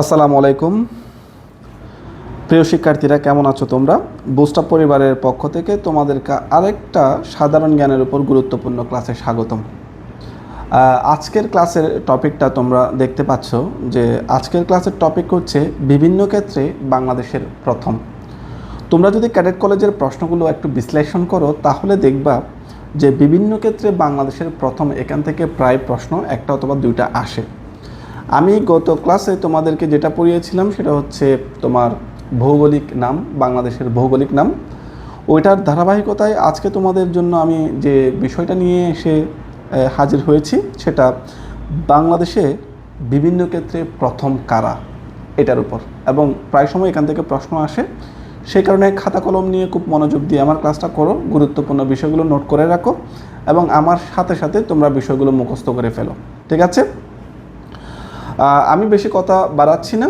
আসসালামু আলাইকুম। প্রিয় শিক্ষার্থীরা, কেমন আছো তোমরা? বুস্টাপ পরিবারের পক্ষ থেকে তোমাদেরকে আরেকটা সাধারণ জ্ঞানের উপর গুরুত্বপূর্ণ ক্লাসে স্বাগতম। আজকের ক্লাসের টপিকটা তোমরা দেখতে পাচ্ছ যে আজকের ক্লাসের টপিক হচ্ছে বিভিন্ন ক্ষেত্রে বাংলাদেশের প্রথম। তোমরা যদি ক্যাডেট কলেজের প্রশ্নগুলো একটু বিশ্লেষণ করো, তাহলে দেখবা যে বিভিন্ন ক্ষেত্রে বাংলাদেশের প্রথম এখান থেকে প্রায় প্রশ্ন একটা অথবা দুইটা আসে। আমি গত ক্লাসে তোমাদেরকে যেটা পড়িয়েছিলাম সেটা হচ্ছে তোমার ভৌগোলিক নাম, বাংলাদেশের ভৌগোলিক নাম। ওইটার ধারাবাহিকতায় আজকে তোমাদের জন্য আমি যে বিষয়টা নিয়ে এসে হাজির হয়েছি সেটা বাংলাদেশে বিভিন্ন ক্ষেত্রে প্রথম কারা, এটার উপর। এবং প্রায় সময় এখান থেকে প্রশ্ন আসে। সেই কারণে খাতা কলম নিয়ে খুব মনোযোগ দিয়ে আমার ক্লাসটা করো, গুরুত্বপূর্ণ বিষয়গুলো নোট করে রাখো এবং আমার সাথে সাথে তোমরা বিষয়গুলো মুখস্থ করে ফেলো। ঠিক আছে? আমি বেশি কথা বাড়াচ্ছি না।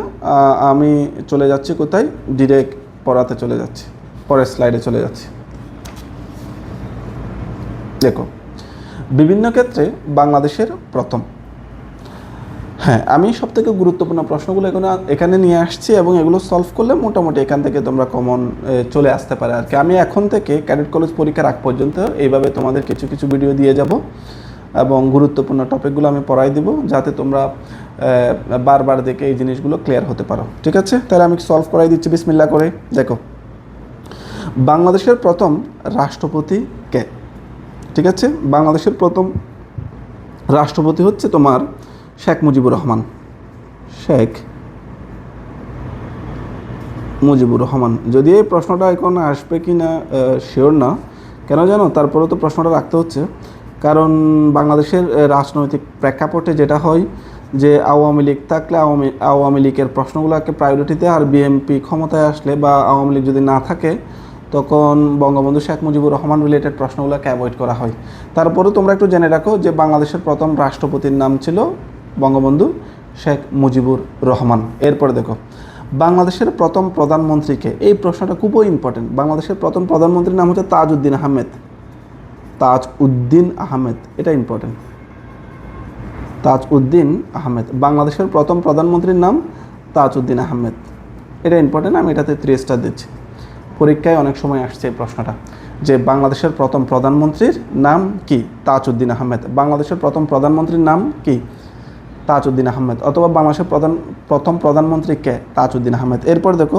আমি চলে যাচ্ছি কোথায়? ডিরেক্ট পড়াতে চলে যাচ্ছি। পরের স্লাইডে চলে যাচ্ছি। দেখো, বিভিন্ন ক্ষেত্রে বাংলাদেশের প্রথম। হ্যাঁ আমি সব থেকে গুরুত্বপূর্ণ প্রশ্নগুলো এখানে এখানে নিয়ে আসছি এবং এগুলো সলভ করলে মোটামুটি এখান থেকে তোমরা কমন চলে আসতে পারে আর কি। আমি এখন থেকে ক্যাডেট কলেজ পরীক্ষার আগ পর্যন্ত এইভাবে তোমাদের কিছু কিছু ভিডিও দিয়ে যাব। এবং গুরুত্বপূর্ণ টপিকগুলো আমি পড়াই দিব যাতে তোমরা বারবার দেখে এই জিনিসগুলো ক্লিয়ার হতে পারো। ঠিক আছে? তাহলে আমি সলভ করাই দিচ্ছি বিসমিল্লা করে। দেখো, বাংলাদেশের প্রথম রাষ্ট্রপতি কে? ঠিক আছে? বাংলাদেশের প্রথম রাষ্ট্রপতি হচ্ছে তোমার শেখ মুজিবুর রহমান। শেখ মুজিবুর রহমান। যদি এই প্রশ্নটা এখন আসবে কি না শিওর না। কেন জানো? তারপরেও তো প্রশ্নটা রাখতে হচ্ছে। কারণ বাংলাদেশের রাজনৈতিক প্রেক্ষাপটে যেটা হয় যে আওয়ামী লীগ থাকলে আওয়ামী আওয়ামী লীগের প্রশ্নগুলোকে প্রায়োরিটিতে আর বিএনপি ক্ষমতায় আসলে বা আওয়ামী লীগ যদি না থাকে, তখন বঙ্গবন্ধু শেখ মুজিবুর রহমান রিলেটেড প্রশ্নগুলোকে অ্যাভয়েড করা হয়। তারপরেও তোমরা একটু জেনে রাখো যে বাংলাদেশের প্রথম রাষ্ট্রপতির নাম ছিল বঙ্গবন্ধু শেখ মুজিবুর রহমান। এরপরে দেখো, বাংলাদেশের প্রথম প্রধানমন্ত্রীকে, এই প্রশ্নটা খুবই ইম্পর্টেন্ট বাংলাদেশের প্রথম প্রধানমন্ত্রীর নাম হচ্ছে তাজউদ্দিন আহমেদ। তাজ উদ্দিন আহমেদ, এটা ইম্পর্টেন্ট তাজ উদ্দিন আহমেদ, বাংলাদেশের প্রথম প্রধানমন্ত্রীর নাম তাজ উদ্দিন আহমেদ। এটা ইম্পর্টেন্ট আমি এটাতে থ্রি স্টার দিচ্ছি। পরীক্ষায় অনেক সময় আসছে এই প্রশ্নটা, যে বাংলাদেশের প্রথম প্রধানমন্ত্রীর নাম কি? তাজউদ্দিন আহমেদ, বাংলাদেশের প্রথম প্রধানমন্ত্রীর নাম কি? তাজউদ্দিন আহমেদ অথবা বাংলাদেশের প্রধান, প্রথম প্রধানমন্ত্রী কে? তাজউদ্দিন আহমেদ। এরপর দেখো,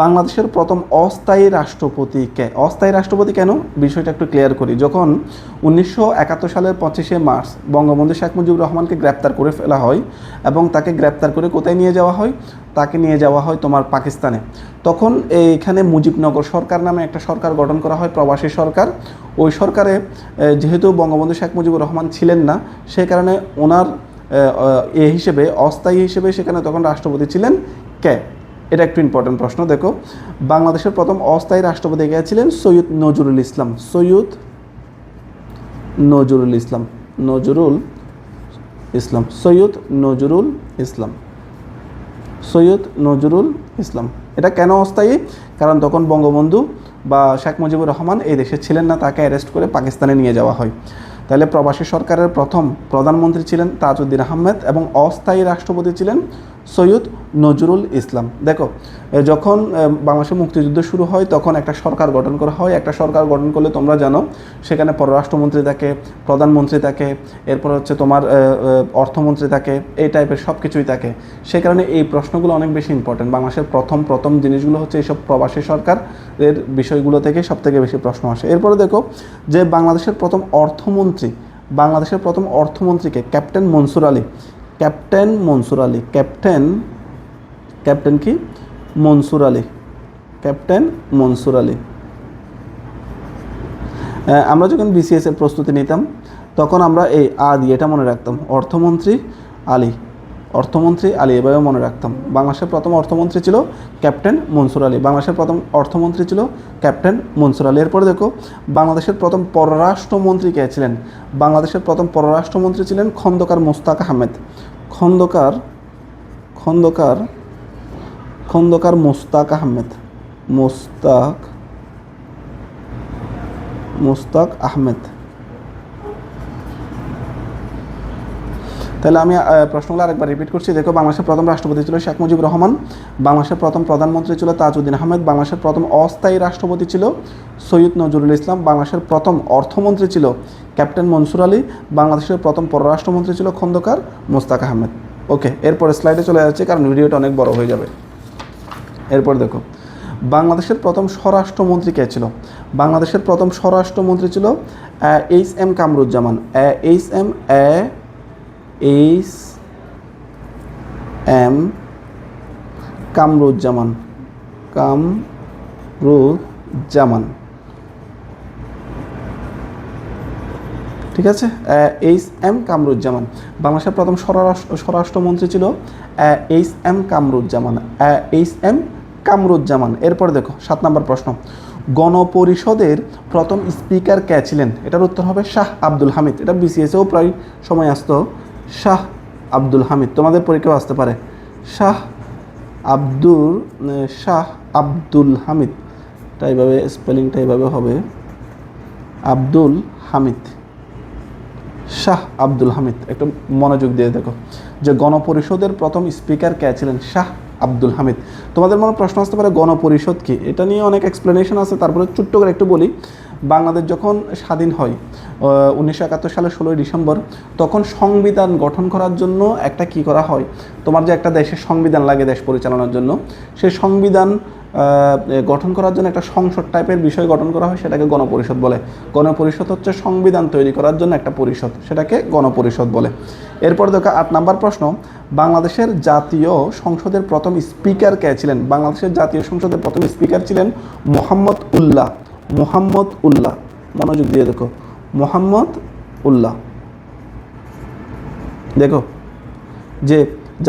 বাংলাদেশের প্রথম অস্থায়ী রাষ্ট্রপতি কে? অস্থায়ী রাষ্ট্রপতি কেন? বিষয়টা একটু ক্লিয়ার করি। যখন উনিশশো একাত্তর সালের পঁচিশে মার্চ বঙ্গবন্ধু শেখ মুজিবুর রহমানকে গ্রেপ্তার করে ফেলা হয় এবং তাকে গ্রেপ্তার করে কোথায় নিয়ে যাওয়া হয়? তাকে নিয়ে যাওয়া হয় তোমার পাকিস্তানে। তখন এইখানে মুজিবনগর সরকার নামে একটা সরকার গঠন করা হয়, প্রবাসী সরকার। ওই সরকারে যেহেতু বঙ্গবন্ধু শেখ মুজিবুর রহমান ছিলেন না সেই কারণে ওনার এ হিসেবে, অস্থায়ী হিসেবে সেখানে তখন রাষ্ট্রপতি ছিলেন কে? এটা একটু ইম্পর্টেন্ট প্রশ্ন, দেখো। বাংলাদেশের প্রথম অস্থায়ী রাষ্ট্রপতি কে ছিলেন সৈয়দ নজরুল ইসলাম। সৈয়দ নজরুল ইসলাম। নজরুল ইসলাম। সৈয়দ নজরুল ইসলাম। সৈয়দ নজরুল ইসলাম। এটা কেন অস্থায়ী? কারণ তখন বঙ্গবন্ধু বা শেখ মুজিবুর রহমান এই দেশে ছিলেন না, তাকে অ্যারেস্ট করে পাকিস্তানে নিয়ে যাওয়া হয়। তাহলে প্রবাসী সরকারের প্রথম প্রধানমন্ত্রী ছিলেন তাজউদ্দিন আহমেদ এবং অস্থায়ী রাষ্ট্রপতি ছিলেন সৈয়দ নজরুল ইসলাম। দেখো যখন এ, বাংলাদেশের মুক্তিযুদ্ধ শুরু হয় তখন একটা সরকার গঠন করা হয়। একটা সরকার গঠন করলে তোমরা জানো সেখানে পররাষ্ট্রমন্ত্রী থাকে প্রধানমন্ত্রী থাকে এরপর হচ্ছে তোমার অর্থমন্ত্রী থাকে এই টাইপের সব কিছুই থাকে। সে কারণে এই প্রশ্নগুলো অনেক বেশি ইম্পর্টেন্ট বাংলাদেশের প্রথম প্রথম জিনিসগুলো হচ্ছে এইসব প্রবাসী সরকারের বিষয়গুলো থেকে সব থেকে বেশি প্রশ্ন আসে। এরপরে দেখো যে বাংলাদেশের প্রথম অর্থমন্ত্রী বাংলাদেশের প্রথম অর্থমন্ত্রীকে captain Mansur Ali captain Mansur Ali. Captain captain কি? মনসুর আলী। ক্যাপ্টেন মনসুর আলী। আমরা যখন বিসিএস এর প্রস্তুতি নিতাম, তখন আমরা এই আ দিয়ে এটা মনে রাখতাম, অর্থমন্ত্রী আলী। অর্থমন্ত্রী আলী এভাবে মনে রাখতাম। বাংলাদেশের প্রথম অর্থমন্ত্রী ছিল ক্যাপ্টেন মনসুর আলী। বাংলাদেশের প্রথম অর্থমন্ত্রী ছিল ক্যাপ্টেন মনসুর আলী। এরপরে দেখো, বাংলাদেশের প্রথম পররাষ্ট্রমন্ত্রী কে ছিলেন? বাংলাদেশের প্রথম পররাষ্ট্রমন্ত্রী ছিলেন খন্দকার মোস্তাক আহমেদ। খন্দকার খন্দকার খন্দকার মোস্তাক আহমেদ মোস্তাক মোস্তাক আহমেদ। তাহলে আমি প্রশ্নগুলো আরেকবার রিপিট করছি। দেখো, বাংলাদেশের প্রথম রাষ্ট্রপতি ছিল শেখ মুজিবুর রহমান, বাংলাদেশের প্রথম প্রধানমন্ত্রী ছিল তাজউদ্দিন আহমেদ, বাংলাদেশের প্রথম অস্থায়ী রাষ্ট্রপতি ছিল সৈয়দ নজরুল ইসলাম, বাংলাদেশের প্রথম অর্থমন্ত্রী ছিল ক্যাপ্টেন মনসুর আলী, বাংলাদেশের প্রথম পররাষ্ট্রমন্ত্রী ছিল খন্দকার মোস্তাক আহমেদ। ওকে, এরপরে স্লাইডে চলে যাচ্ছে, কারণ ভিডিওটা অনেক বড় হয়ে যাবে। এরপর দেখো, বাংলাদেশের প্রথম স্বরাষ্ট্রমন্ত্রী কে ছিল? বাংলাদেশের প্রথম স্বরাষ্ট্রমন্ত্রী ছিল H M Kamruzzaman. H M H M Kamruzzaman. Kamruzzaman. ঠিক আছে? H M Kamruzzaman. বাংলাদেশের প্রথম স্বরাষ্ট্র, স্বরাষ্ট্রমন্ত্রী ছিল H M Kamruzzaman. H M Kamruzzaman. এরপর দেখো, সাত নম্বর প্রশ্ন। গণপরিষদের প্রথম স্পিকার কে ছিলেন? এটার উত্তর হবে শাহ আব্দুল হামিদ। এটা বিসিএসেও প্রায় সময় আসতো। শাহ আব্দুল হামিদ, তোমাদের পরীক্ষাও আসতে পারে। শাহ আব্দুল শাহ আব্দুল হামিদ। এটা এইভাবে স্পেলিংটা এইভাবে হবে। আব্দুল হামিদ। শাহ আব্দুল হামিদ, একটু মনোযোগ দিয়ে দেখো। যে গণপরিষদের প্রথম স্পিকার কে ছিলেন? শাহ আব্দুল হামিদ। তোমাদের মনে প্রশ্ন আসতে পারে, গণপরিষদ কি? এটা নিয়ে অনেক এক্সপ্লেনেশন আছে, তারপরে ছোট্ট করে একটু বলি। বাংলাদেশ যখন স্বাধীন হয় উনিশশো একাত্তর সালের ষোলোই ডিসেম্বর, তখন সংবিধান গঠন করার জন্য একটা কি করা হয়? তোমার যে একটা দেশের সংবিধান লাগে দেশ পরিচালনার জন্য সেই সংবিধান গঠন করার জন্য একটা সংসদ টাইপের বিষয় গঠন করা হয়, সেটাকে গণপরিষদ বলে। গণপরিষদ হচ্ছে সংবিধান তৈরি করার জন্য একটা পরিষদ, সেটাকে গণপরিষদ বলে। এরপর দেখো আট নাম্বার প্রশ্ন, বাংলাদেশের জাতীয় সংসদের প্রথম স্পিকার কে ছিলেন? বাংলাদেশের জাতীয় সংসদের প্রথম স্পিকার ছিলেন মোহাম্মদ উল্লাহ। মোহাম্মদ উল্লাহ মনোযোগ দিয়ে দেখো। মোহাম্মদ উল্লাহ দেখো, যে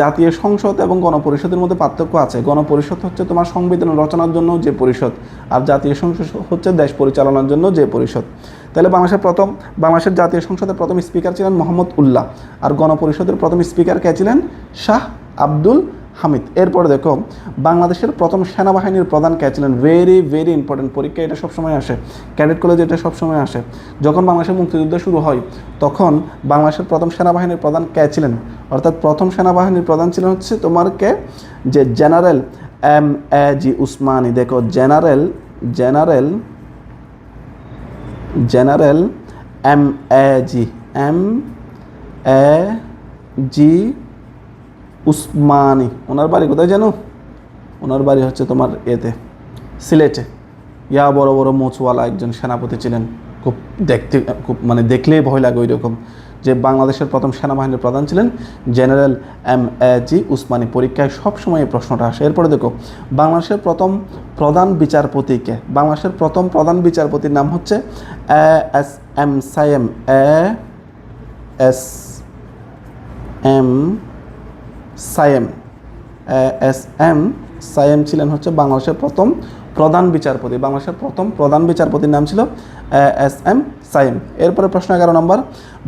জাতীয় সংসদ এবং গণপরিষদের মধ্যে পার্থক্য আছে। গণপরিষদ হচ্ছে তোমার সংবিধান রচনার জন্য যে পরিষদ, আর জাতীয় সংসদ হচ্ছে দেশ পরিচালনার জন্য যে পরিষদ। তাহলে বাংলাদেশের প্রথম, বাংলাদেশের জাতীয় সংসদের প্রথম স্পিকার ছিলেন মোহাম্মদ উল্লাহ আর গণপরিষদের প্রথম স্পিকার কে ছিলেন শাহ আব্দুল হামিদ। এরপর দেখো, বাংলাদেশের প্রথম সেনাবাহিনীর প্রধান কে ছিলেন? ভেরি ভেরি ইম্পর্টেন্ট পরীক্ষা, এটা সবসময় আসে। ক্যাডেট কলেজে এটা সবসময় আসে। যখন বাংলাদেশের মুক্তিযুদ্ধ শুরু হয়, তখন বাংলাদেশের প্রথম সেনাবাহিনীর প্রধান কে ছিলেন? অর্থাৎ প্রথম সেনাবাহিনীর প্রধান ছিলেন হচ্ছে তোমার কে? যে general M A G Osmani দেখো general general general M A G M A G Osmani. ওনার বাড়ি কোথায় জানো? ওনার বাড়ি হচ্ছে তোমার এতে, সিলেটে। ইয়া বড় বড় মোচওয়ালা একজন সেনাপতি ছিলেন। খুব দেখতে, খুব মানে দেখলেই ভয় লাগে ওই রকম যে বাংলাদেশের প্রথম সেনাবাহিনীর প্রধান ছিলেন general M A G Osmani. পরীক্ষায় সবসময় এই প্রশ্নটা আসে। এরপরে দেখো, বাংলাদেশের প্রথম প্রধান বিচারপতিকে, বাংলাদেশের প্রথম প্রধান বিচারপতির নাম হচ্ছে A S M Sayem A S M Sayem S, M, Sayem ছিলেন হচ্ছে বাংলাদেশের প্রথম প্রধান বিচারপতি। বাংলাদেশের প্রথম প্রধান বিচারপতির নাম ছিল এস, এম, সায়েম। এরপরে প্রশ্ন এগারো নম্বর,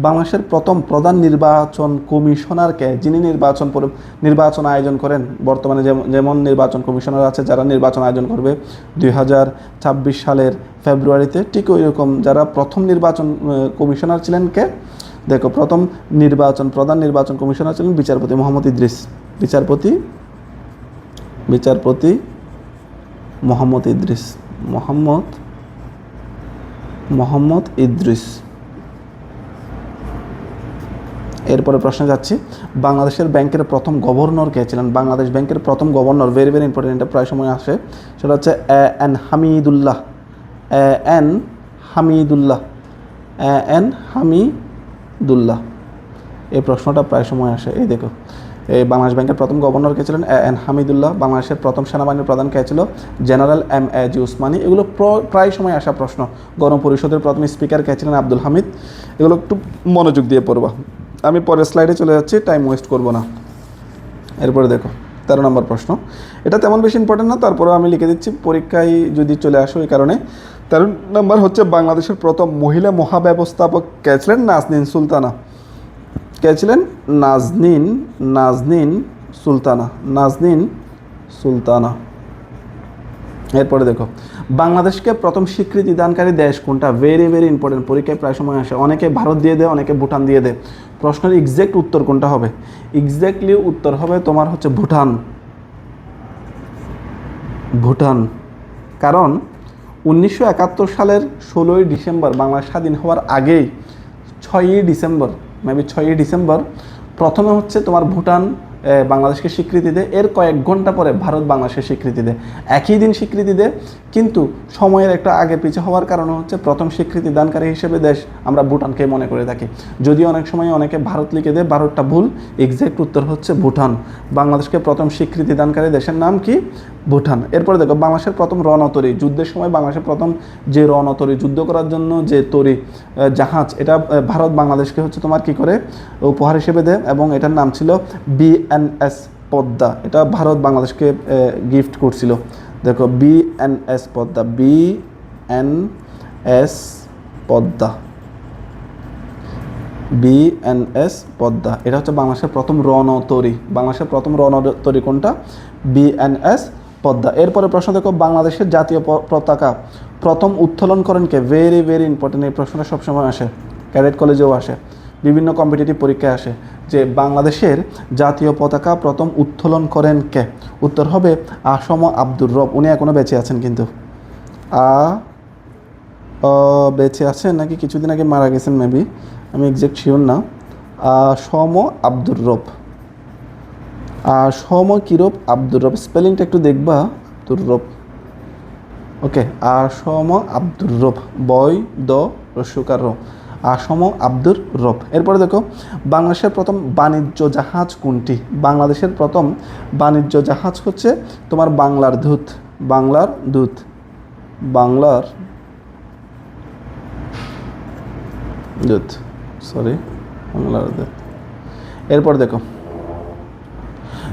বাংলাদেশের প্রথম প্রধান নির্বাচন কমিশনারকে যিনি নির্বাচন নির্বাচন আয়োজন করেন, বর্তমানে যেমন যেমন নির্বাচন কমিশনার আছে, যারা নির্বাচন আয়োজন করবে দুই হাজার ছাব্বিশ সালের ফেব্রুয়ারিতে, ঠিক ওই রকম যারা প্রথম নির্বাচন কমিশনার ছিলেন কে? দেখো, প্রথম নির্বাচন, প্রধান নির্বাচন কমিশনার ছিলেন বিচারপতি মোহাম্মদ ইদ্রিস। বিচারপতি? বিচারপতি মোহাম্মদ ইদ্রিস। মোহাম্মদ? মোহাম্মদ ইদ্রিস। এরপরে প্রশ্নে যাচ্ছি, বাংলাদেশের ব্যাংকের প্রথম গভর্নর কে ছিলেন? বাংলাদেশ ব্যাংকের প্রথম গভর্নর ভেরি ভেরি ইম্পর্টেন্ট এটা প্রায় সময় আসে। সেটা হচ্ছে A N Hamidullah. A N Hamidullah. A N Hamidullah. এই প্রশ্নটা প্রায় সময় আসে। এই দেখো, এই বাংলাদেশ ব্যাংকের প্রথম গভর্নর কে ছিলেন? এন হামিদুল্লাহ। বাংলাদেশের প্রথম সেনাবাহিনীর প্রধান কে ছিল? General M A G Osmani. এগুলো প্র- প্রায় সময় আসা প্রশ্ন। গণপরিষদের প্রথম স্পিকার কে ছিলেন আব্দুল হামিদ? এগুলো একটু মনোযোগ দিয়ে পড়বা। আমি পরের স্লাইডে চলে যাচ্ছি, টাইম ওয়েস্ট করব না। এরপরে দেখো, তেরো নম্বর প্রশ্ন। এটা তেমন বেশি ইম্পর্টেন্ট না, তারপরেও আমি লিখে দিচ্ছি, পরীক্ষায় যদি চলে আসো এই কারণে। তেরো নম্বর হচ্ছে বাংলাদেশের প্রথম মহিলা মহাব্যবস্থাপক কে ছিলেন? নাজনীন সুলতানা। কে ছিলেন? নাজনীন নাজনীন সুলতানা নাজনীন সুলতানা। এরপরে দেখো, বাংলাদেশকে প্রথম স্বীকৃতি দানকারী দেশ কোনটা? ভেরি ভেরি ইম্পর্টেন্ট পরীক্ষায় প্রায় সময় আসে। অনেকে ভারত দিয়ে দেয়, অনেকে ভুটান দিয়ে দেয়। প্রশ্নের এক্সাক্ট উত্তর কোনটা হবে? এক্স্যাক্টলি উত্তর হবে তোমার হচ্ছে ভুটান। ভুটান। কারণ উনিশশো একাত্তর সালের ষোলোই ডিসেম্বর বাংলা স্বাধীন হওয়ার আগেই ছয়ই ডিসেম্বর মেবি ছয়ই ডিসেম্বর, প্রথমে হচ্ছে তোমার ভুটান বাংলাদেশকে স্বীকৃতি দেয়। এর কয়েক ঘণ্টা পরে ভারত বাংলাদেশকে স্বীকৃতি দেয়। একই দিন স্বীকৃতি দেয়, কিন্তু সময়ের একটা আগে পিছে হওয়ার কারণে হচ্ছে প্রথম স্বীকৃতি দানকারী হিসেবে দেশ আমরা ভুটানকে মনে করে থাকি। যদিও অনেক সময় অনেকে ভারত লিখে দেয়, ভারতটা ভুল এক্সাক্ট উত্তর হচ্ছে ভুটান। বাংলাদেশকে প্রথম স্বীকৃতি দানকারী দেশের নাম কি? ভুটান। এরপরে দেখো, বাংলাদেশের প্রথম রণতরী যুদ্ধের সময় বাংলাদেশের প্রথম যে রণতরী যুদ্ধ করার জন্য যে তরী জাহাজ, এটা ভারত বাংলাদেশকে হচ্ছে তোমার কি করে? উপহার হিসেবে দেয় এবং এটার নাম ছিল বিএনএস পদ্মা। এটা ভারত বাংলাদেশকে গিফট করছিল। দেখো BNS Padma, B N S Padma. BNS Padma. এটা হচ্ছে বাংলাদেশের প্রথম রণতরী বাংলাদেশের প্রথম রণতরী কোনটা? বিএনএস পদ্মা। এরপরে প্রশ্ন দেখো, বাংলাদেশের জাতীয় পতাকা প্রথম উত্তোলন করেন কে? ভেরি ভেরি ইম্পর্টেন্ট এই প্রশ্নটা সবসময় আসে। ক্যাডেট কলেজেও আসে। বিভিন্ন কম্পিটিটিভ পরীক্ষায় আসে। যে বাংলাদেশের জাতীয় পতাকা প্রথম উত্তোলন করেন কে? উত্তর হবে আসম আব্দুর রব। উনি এখনও বেঁচে আছেন কিন্তু। আ বেঁচে আছেন নাকি কিছুদিন আগে মারা গেছেন মেবি আমি এক্সাক্ট শিওর না। সম আব্দুর রব। আ, সম কিরব আব্দুর রব। স্পেলিংটা একটু দেখবা। আব্দুর রব। ওকে আর সম আব্দুর রব। বয় দ রস্যকার র। আসম আব্দুর রব। এরপরে দেখো বাংলাদেশের প্রথম বাণিজ্য জাহাজ কোনটি? বাংলাদেশের প্রথম বাণিজ্য জাহাজ হচ্ছে তোমার বাংলার দূত। বাংলার দূত। বাংলার দূত। সরি বাংলার দূত। এরপর দেখো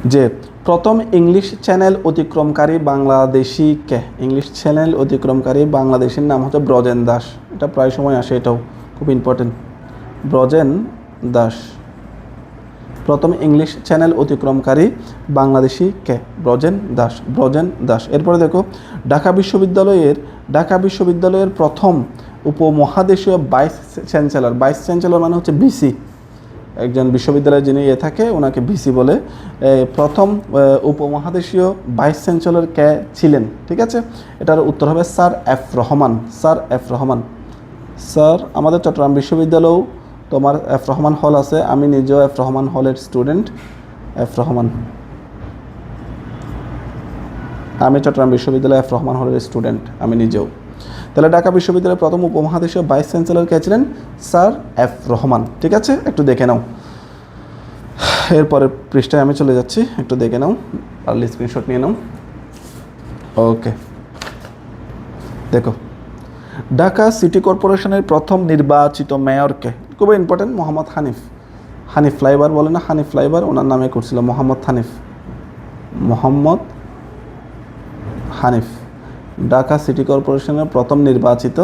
যে প্রথম ইংলিশ চ্যানেল অতিক্রমকারী বাংলাদেশি কে? ইংলিশ চ্যানেল অতিক্রমকারী বাংলাদেশির নাম হচ্ছে ব্রজেন দাস। এটা প্রায় সময় আসে, এটাও খুব ইম্পর্টেন্ট ব্রজেন দাস। প্রথম ইংলিশ চ্যানেল অতিক্রমকারী বাংলাদেশি কে? ব্রজেন দাস। ব্রজেন দাস। এরপরে দেখো, ঢাকা বিশ্ববিদ্যালয়ের ঢাকা বিশ্ববিদ্যালয়ের প্রথম উপমহাদেশীয় ভাইস চ্যান্সেলর ভাইস চ্যান্সেলর মানে হচ্ছে বিসি একজন বিশ্ববিদ্যালয়ে যিনি ইয়ে থাকে, ওনাকে ভিসি বলে প্রথম উপমহাদেশীয় ভাইস চ্যান্সেলর কে ছিলেন, ঠিক আছে? এটার উত্তর হবে sir F Rahman, sir F Rahman. Sir, আমাদের চট্টগ্রাম বিশ্ববিদ্যালয়েও তোমার এফ রহমান হল আছে, আমি নিজেও এফ রহমান হলের স্টুডেন্ট, এফ রহমান। আমি চট্টগ্রাম বিশ্ববিদ্যালয় এফ রহমান হলের স্টুডেন্ট, আমি নিজেও। তাহলে ঢাকা বিশ্ববিদ্যালয়ের প্রথম উপমহাদেশীয় ভাইস চ্যান্সেলর কে ছিলেন? Sir F Rahman. ঠিক আছে? একটু দেখে নাও। এরপরের পৃষ্ঠায় আমি চলে যাচ্ছি। একটু দেখে নাও। পারলে স্ক্রিনশট নিয়ে নাও। ওকে। দেখো। ঢাকা সিটি কর্পোরেশনের প্রথম নির্বাচিত মেয়রকে, খুবই ইম্পর্টেন্ট মোহাম্মদ হানিফ। হানিফ ফ্লাইবার বলে না? হানিফ ফ্লাইবার ওনার নামে করছিল মোহাম্মদ হানিফ। মোহাম্মদ হানিফ। ঢাকা সিটি কর্পোরেশনের প্রথম নির্বাচিত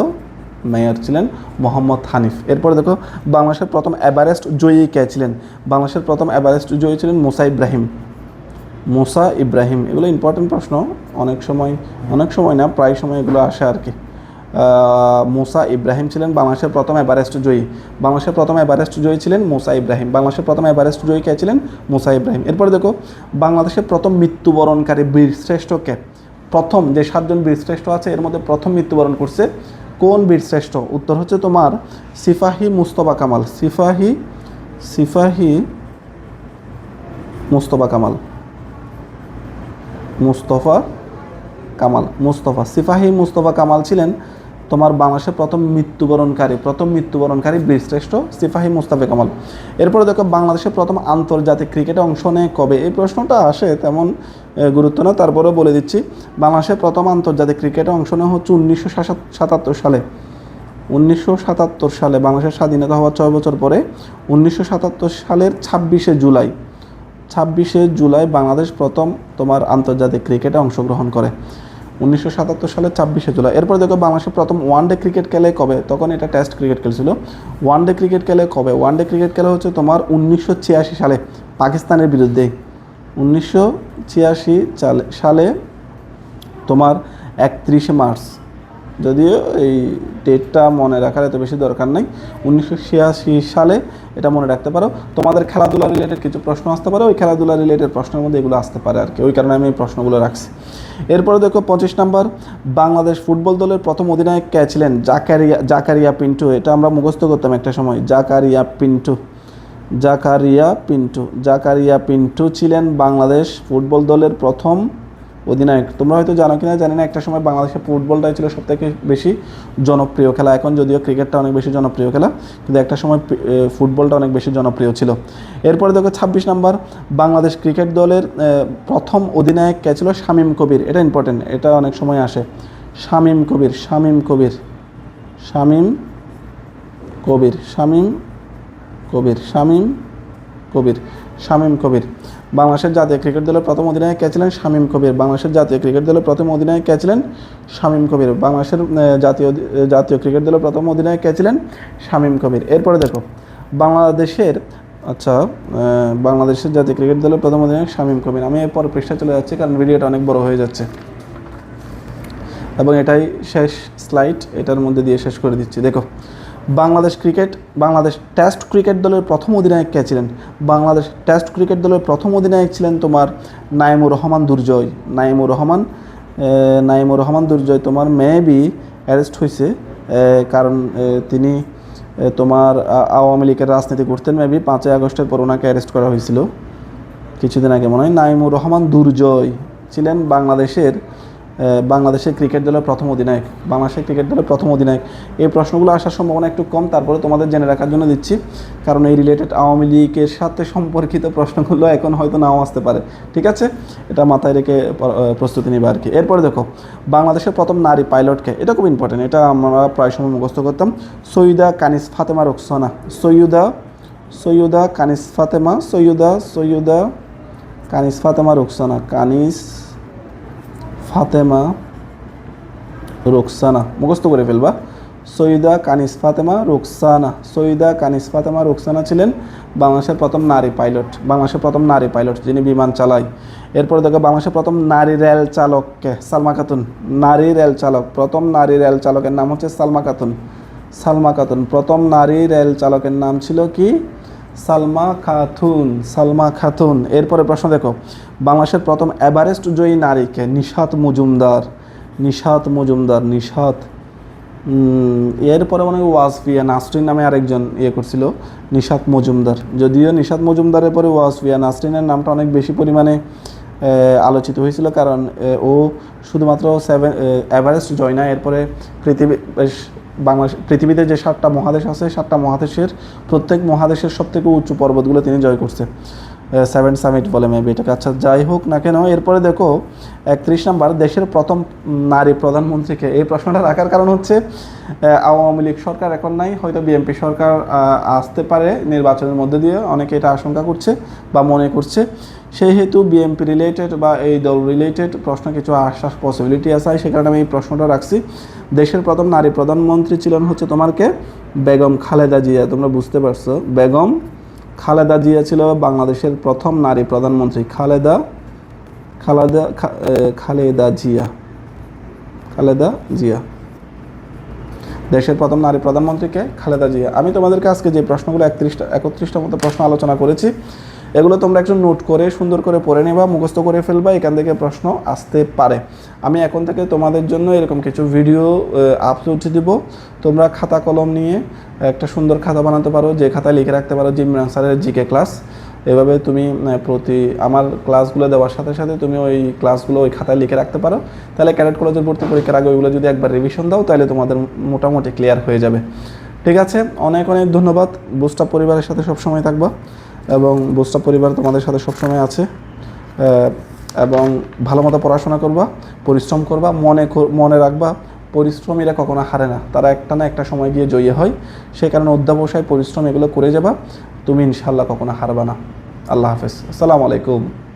মেয়র ছিলেন মোহাম্মদ হানিফ। এরপরে দেখো, বাংলাদেশের প্রথম এভারেস্ট জয়ী কে ছিলেন? বাংলাদেশের প্রথম এভারেস্ট জয়ী ছিলেন মুসা ইব্রাহিম। মুসা ইব্রাহিম, এগুলো ইম্পর্টেন্ট প্রশ্ন। অনেক সময় অনেক সময় না, প্রায় সময় এগুলো আসে আর কি। মুসা ইব্রাহিম ছিলেন বাংলাদেশের প্রথম এভারেস্ট জয়ী। বাংলাদেশের প্রথম এভারেস্ট জয়ী ছিলেন মুসা ইব্রাহিম। বাংলাদেশের প্রথম এভারেস্ট জয়ী কে ছিলেন? মুসা ইব্রাহিম। এরপরে দেখো, বাংলাদেশের প্রথম মৃত্যুবরণকারী বীর শ্রেষ্ঠ কে? প্রথম যে সাতজন বীরশ্রেষ্ঠ আছে, এর মধ্যে প্রথম মৃত্যুবরণ করছে। কোন বীরশ্রেষ্ঠ উত্তর হচ্ছে তোমার সিফাহি মুস্তফা কামাল। সিফাহি সিফাহি মুস্তফা কামাল। মুস্তফা কামাল, মুস্তফা। সিফাহি মুস্তফা কামাল ছিলেন তোমার বাংলাদেশের প্রথম মৃত্যুবরণকারী প্রথম মৃত্যুবরণকারী বীরশ্রেষ্ঠ সিফাহি মুস্তাফা কামাল। এরপরে দেখো, বাংলাদেশের প্রথম আন্তর্জাতিক ক্রিকেটে অংশ নেয় কবে? এই প্রশ্নটা আসে তেমন গুরুত্ব না, তারপরেও বলে দিচ্ছি, বাংলাদেশের প্রথম আন্তর্জাতিক ক্রিকেটে অংশ নেওয়া হচ্ছে উনিশশো সাতাত্তর সালে। উনিশশো সাতাত্তর সালে বাংলাদেশের স্বাধীনতা হওয়ার ছয় বছর পরে, উনিশশো সাতাত্তর সালের ছাব্বিশে জুলাই ছাব্বিশে জুলাই বাংলাদেশ প্রথম তোমার আন্তর্জাতিক ক্রিকেটে অংশগ্রহণ করে। উনিশশো সাতাত্তর সালের ছাব্বিশে জুলাই। এরপর দেখো বাংলাদেশের প্রথম ওয়ান ডে ক্রিকেট খেলে কবে? তখন এটা টেস্ট ক্রিকেট খেলছিল। ওয়ান ডে ক্রিকেট খেলে কবে? ওয়ান ডে ক্রিকেট খেলা হচ্ছে তোমার উনিশশো ছিয়াশি সালে পাকিস্তানের বিরুদ্ধে। উনিশশো ছিয়াশি সালে সালে তোমার একত্রিশে মার্চ। যদিও এই ডেটটা মনে রাখার এত বেশি দরকার নাই। উনিশশো ছিয়াশি সালে এটা মনে রাখতে পারো। তোমাদের খেলাধুলা রিলেটেড কিছু প্রশ্ন আসতে পারে, ওই খেলাধুলা রিলেটেড প্রশ্নের মধ্যে এগুলো আসতে পারে আর কি। ওই কারণে আমি এই প্রশ্নগুলো রাখছি। এরপরে দেখো পঁচিশ নম্বর, বাংলাদেশ ফুটবল দলের প্রথম অধিনায়ক কে ছিলেন? জাকারিয়া জাকারিয়া পিন্টু। এটা আমরা মুখস্থ করতাম একটা সময়। জাকারিয়া পিন্টু। জাকারিয়া পিন্টু। জাকারিয়া পিন্টু ছিলেন বাংলাদেশ ফুটবল দলের প্রথম অধিনায়ক। তোমরা হয়তো জানো কিনা, জানি না, একটা সময় বাংলাদেশে ফুটবলটাই ছিল সবথেকে বেশি জনপ্রিয় খেলা। এখন যদিও ক্রিকেটটা অনেক বেশি জনপ্রিয় খেলা, কিন্তু একটা সময় ফুটবলটা অনেক বেশি জনপ্রিয় ছিল। এরপরে দেখো ছাব্বিশ নাম্বার, বাংলাদেশ ক্রিকেট দলের প্রথম অধিনায়ক কে ছিল? শামীম কবির। এটা ইম্পর্টেন্ট এটা অনেক সময় আসে। শামীম কবির শামীম কবির শামীম কবির শামীম কবির শামীম কবির শামীম কবির। বাংলাদেশের জাতীয় ক্রিকেট দলের প্রথম অধিনায়ক কে ছিলেন শামীম কবির? বাংলাদেশের জাতীয় ক্রিকেট দলের প্রথম অধিনায়ক কে ছিলেন শামীম কবির? বাংলাদেশের জাতীয় জাতীয় ক্রিকেট দলের প্রথম অধিনায়ক কে ছিলেন শামীম কবির? এরপরে দেখো, বাংলাদেশের আচ্ছা বাংলাদেশের জাতীয় ক্রিকেট দলের প্রথম অধিনায়ক শামীম কবির। আমি এরপর পৃষ্ঠায় চলে যাচ্ছি কারণ ভিডিওটা অনেক বড় হয়ে যাচ্ছে। এবং এটাই শেষ স্লাইড এটার মধ্যে দিয়ে শেষ করে দিচ্ছি। দেখো Bangladesh cricket, Bangladesh test cricket দলের প্রথম অধিনায়ক কে ছিলেন? বাংলাদেশ টেস্ট ক্রিকেট দলের প্রথম অধিনায়ক ছিলেন তোমার নাইমুর রহমান দুর্জয়। নাইমুর রহমান নাইমুর রহমান দুর্জয় তোমার মেবি অ্যারেস্ট হয়েছে কারণ তিনি তোমার আওয়ামী লীগের রাজনীতি করতেন মেবি পাঁচই আগস্টের পর ওনাকে অ্যারেস্ট করা হয়েছিল কিছুদিন আগে মনে হয় নাইমুর রহমান দুর্জয় ছিলেন বাংলাদেশের বাংলাদেশের ক্রিকেট দলের প্রথম অধিনায়ক, বাংলাদেশের ক্রিকেট দলের প্রথম অধিনায়ক। এই প্রশ্নগুলো আসার সম্ভাবনা একটু কম, তারপরে তোমাদের জেনে রাখার জন্য দিচ্ছি। কারণ এই রিলেটেড আওয়ামী লীগের সাথে সম্পর্কিত প্রশ্নগুলো এখন হয়তো নাও আসতে পারে। ঠিক আছে? এটা মাথায় রেখে প্রস্তুতি নিবে আর কি এরপরে দেখো, বাংলাদেশের প্রথম নারী পাইলটকে এটা খুব ইম্পর্টেন্ট এটা আমরা প্রায় সময় মুখস্থ করতাম। সৈয়দা কানিস ফাতেমা রোকসানা। সৈয়দা সৈয়দা কানিস ফাতেমা, সৈয়দা সৈয়দা কানিস ফাতেমা রোকসানা। কানিস ফাতেমা, রোকসানা, মুখস্থ করে ফেলবা। সৈয়দা কানিস ফাতেমা, রোকসানা। সৈয়দা কানিস ফাতেমা, রোকসানা ছিলেন বাংলাদেশের প্রথম নারী পাইলট, বাংলাদেশের প্রথম নারী পাইলট যিনি বিমান চালায়। এরপরে দেখো বাংলাদেশের প্রথম নারী রেল চালককে সালমা খাতুন। নারী রেল চালক, প্রথম নারী রেল চালকের নাম হচ্ছে সালমা খাতুন। সালমা খাতুন, প্রথম নারী রেল চালকের নাম ছিল কি? সালমা খাতুন সালমা খাতুন। এরপরে প্রশ্ন দেখো, বাংলাদেশের প্রথম এভারেস্ট জয়ী নারীকে নিশাত মজুমদার নিশাত মজুমদার, নিশাত এরপরে মনে হয় ওয়াসফিয়া, নাসরিন নামে আরেকজন ইয়ে করছিল, নিশাত মজুমদার। যদিও নিশাত মজুমদারের পরে ওয়াসফিয়া, নাসরিনের নামটা অনেক বেশি পরিমাণে আলোচিত হয়েছিল কারণ ও শুধুমাত্র সেভেন এভারেস্ট জয় না এরপরে পৃথিবী বাংলাদেশ পৃথিবীতে যে সাতটা মহাদেশ আছে, সাতটা মহাদেশের প্রত্যেক মহাদেশের সবথেকে উঁচু পর্বতগুলো তিনি জয় করছে সেভেন সামিট বলে মেবি এটাকে। আচ্ছা যাই হোক না কেন, এরপরে দেখো, একত্রিশ নাম্বার, দেশের প্রথম নারী প্রধানমন্ত্রীকে। এই প্রশ্নটা রাখার কারণ হচ্ছে আওয়ামী লীগ সরকার এখন নাই, হয়তো বিএনপি সরকার আসতে পারে নির্বাচনের মধ্যে দিয়ে। অনেকে এটা আশঙ্কা করছে বা মনে করছে। সেই হেতু বিএনপি রিলেটেড বা এই দল রিলেটেড প্রশ্ন কিছু আশ্বাস পসিবিলিটি আছে সে কারণে আমি এই প্রশ্নটা রাখছি। দেশের প্রথম নারী প্রধানমন্ত্রী ছিলেন হচ্ছে তোমার কে? বেগম খালেদা জিয়া, তোমরা বুঝতে পারছ। বেগম খালেদা জিয়া ছিল বাংলাদেশের প্রথম নারী প্রধানমন্ত্রী। খালেদা খালেদা খালেদা জিয়া। খালেদা জিয়া। দেশের প্রথম নারী প্রধানমন্ত্রীকে খালেদা জিয়া। আমি তোমাদেরকে আজকে যে প্রশ্নগুলো একত্রিশটা একত্রিশটা মতো প্রশ্ন আলোচনা করেছি এগুলো তোমরা একটু নোট করে, সুন্দর করে পড়ে নেবা, মুখস্থ করে ফেলবা, এখান থেকে প্রশ্ন আসতে পারে। আমি এখন থেকে তোমাদের জন্য এরকম কিছু ভিডিও আপলোড দিব। তোমরা খাতা কলম নিয়ে একটা সুন্দর খাতা বানাতে পারো, যে খাতায় লিখে রাখতে পারো জিমরান স্যারের জিকে ক্লাস এভাবে তুমি প্রতি, আমার ক্লাসগুলো দেওয়ার সাথে সাথে তুমি ওই ক্লাসগুলো ওই খাতায় লিখে রাখতে পারো। তাহলে ক্যাডেট কলেজের ভর্তি পরীক্ষার আগে ওইগুলো যদি একবার রিভিশন দাও, তাহলে তোমাদের মোটামুটি ক্লিয়ার হয়ে যাবে। ঠিক আছে? অনেক অনেক ধন্যবাদ। বুস্টা পরিবারের সাথে সবসময় থাকবা। এবং বোস্টা পরিবার তোমাদের সাথে সবসময় আছে। এবং ভালো মতো পড়াশোনা করবা, পরিশ্রম করবা, মনে মনে রাখবা, পরিশ্রমীরা কখনো হারে না। তারা একটা না একটা সময় গিয়ে জয়ী হয়। সেই কারণে অধ্যাবসায় পরিশ্রম এগুলো করে যাবা। তুমি ইনশাল্লাহ কখনো হারবা না। আল্লাহ হাফেজ। আসসালামু আলাইকুম।